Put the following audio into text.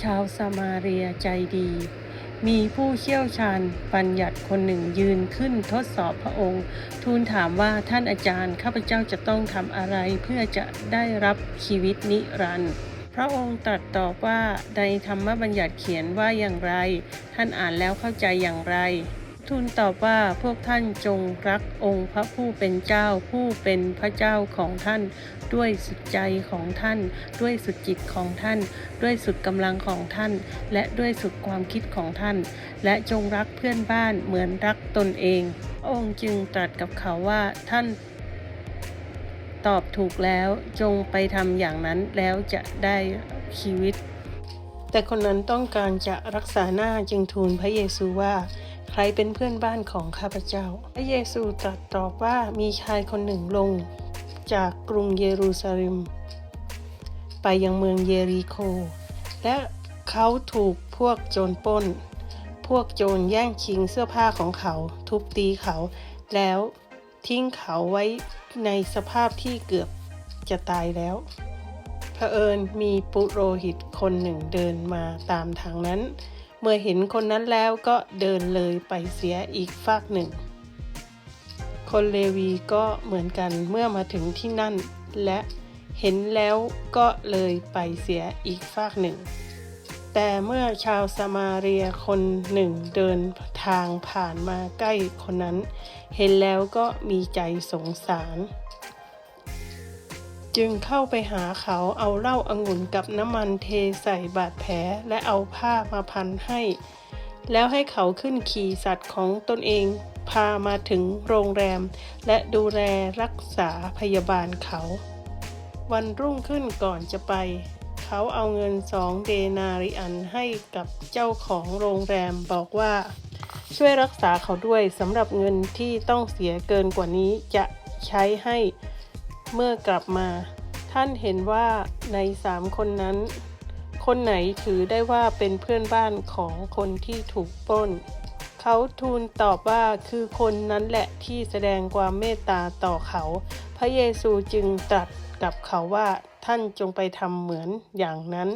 ชาวสมาเรียใจดี มีผู้เชี่ยวชาญบัญญัติคนหนึ่งยืนขึ้นทดสอบพระองค์ ทูลถามว่าท่านอาจารย์ข้าพเจ้าจะต้องทำอะไรเพื่อจะได้รับชีวิตนิรันดร์พระองค์ตรัสตอบว่าในธรรมบัญญัติเขียนว่าอย่างไร ท่านอ่านแล้วเข้าใจอย่างไร ทูลตอบว่าพวกท่านจงรักองค์พระผู้เป็นเจ้าผู้เป็นพระเจ้าของท่าน ด้วยสุดใจของท่าน ด้วยสุดจิตของท่าน ด้วยสุดกำลังของท่าน และด้วยสุดความคิดของท่าน และจงรักเพื่อนบ้านเหมือนรักตนเององค์จึงตรัสกับเขาว่าท่านตอบถูกแล้วจงไปทำอย่างนั้นแล้วจะได้ชีวิต แต่คนนั้นต้องการจะรักษาหน้าจึงทูลพระเยซูว่า รเป็นเพื่อนบ้านของข้าพเจ้า พระเยซูตรัสตอบว่ามีชายคนหนึ่งลง จากกรุงเยรูซาเล็ม ไปยังเมืองเยริโค และเขาถูกพวกโจรปล้น พวกโจรแย่งชิงเสื้อผ้าของเขา ทุบตีเขา แล้วทิ้งเขาไว้ในสภาพที่เกือบจะตายแล้วเผอิญมีปุโรหิตคนหนึ่งเดินมาตามทางนั้น เมื่อเห็นคนนั้นแล้วก็เดินเลยไปเสียอีกฝากหนึ่ง คนเลวีก็เหมือนกันเมื่อมาถึงที่นั่น และเห็นแล้วก็เลยไปเสียอีกฝากหนึ่ง แต่เมื่อชาวสมาเรียคนหนึ่งเดินทางผ่านมาใกล้คนนั้น เห็นแล้วก็มีใจสงสาร จึงเข้าไปหาเขาเอาเหล้าอางุ่นกับน้ำมันเทใส่บาดแผลและเอาผ้ามาพันให้ แล้วให้เขาขึ้นขี่สัตว์ของตนเองพามาถึงโรงแรม และดูแลรักษาพยาบาลเขา วันรุ่งขึ้นก่อนจะไป เขาเอาเงินสองเดนาริอันให้กับเจ้าของโรงแรมบอกว่า ช่วยรักษาเขาด้วยสำหรับเงินที่ต้องเสียเกินกว่านี้จะใช้ให้ เมื่อกลับมา ท่านเห็นว่าในสามคนนั้น คนไหนถือได้ว่าเป็นเพื่อนบ้านของคนที่ถูกปล้น เขาทูลตอบว่าคือคนนั้นแหละที่แสดงความเมตตาต่อเขา พระเยซูจึงตรัสกับเขาว่าท่านจงไปทำเหมือนอย่างนั้น